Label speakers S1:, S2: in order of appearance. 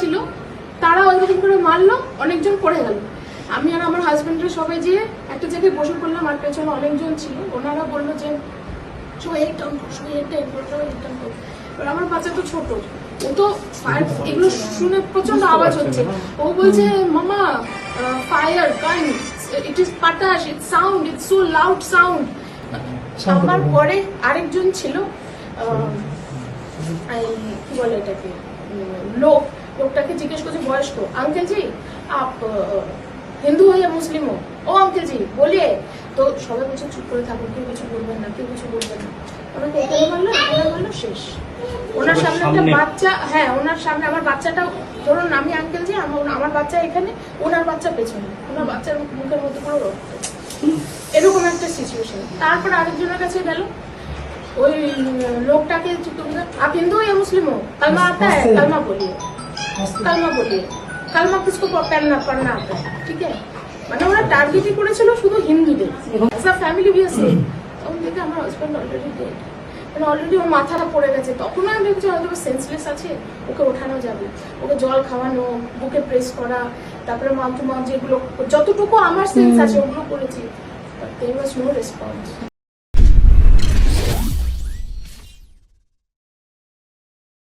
S1: ছিল তারা ওইরকম করে মারলো অনেকজন পড়ে গেল। আমি আর আমার হাজবেন্ডের সবাই যেয়ে একটা জায়গায় বসে পড়লাম আর পেছনে অনেকজন ছিল। ওনারা বলল যে সবাই কর সবাই কর সবাই কর। এবার আমার বাচ্চা তো ছোট ও তো ফায়ার এগুলো শুনে প্রচণ্ড আওয়াজ হচ্ছে। ও বলছে মামা fire gun it is পাটাশ it sound it so loud sound আমার পরে আরেকজন ছিল কি বলে এটাকে? লোক লোকটাকে জিজ্ঞেস করছে বয়স্ক। আঙ্কেল জি আপ হিন্দু মুসলিম ও আঙ্কেল জি বলিয়ে তো সবাই বলছে চুপ করে থাকুন কেউ কিছু বলবেন না কেউ কিছু বলবেন না। ওনাকে এখানে মারলো এখানে মারলো শেষ। ওনার সামনে একটা বাচ্চা হ্যাঁ ওনার সামনে আমার বাচ্চাটা ধরুন আমি আঙ্কেল জি আমার আমার বাচ্চা এখানে ওনার বাচ্চা পেছনে। ওনার বাচ্চার মুখের মধ্যে পুরো রক্ত। এরকম একটা সিচুয়েশন তারপর আরেকজনের কাছে গেল ওই লোকটাকে চুপ করে आप हिंदू हो या मुस्लिम हो कलमा आता है कलमा बोलिए कलमा बोलिए कलमा किसको पढ़ना पढ़ना आता है ठीक है মানে ওরা টার্গেটই করেছিল শুধু হিন্দুদের অ্যাজ আ ফ্যামিলি বি আছে তখন দেখে আমার হাজব্যান্ড অলরেডি ডেড মানে অলরেডি ওর মাথাটা পড়ে গেছে তখন আমি ভেবেছি হয়তো সেন্সলেস আছে ওকে ওঠানো যাবে ওকে জল খাওয়ানো বুকে প্রেস করা তারপরে মাউথ টু মাউথ যেগুলো যতটুকু আমার সেন্স আছে ওগুলো করেছি but there was no response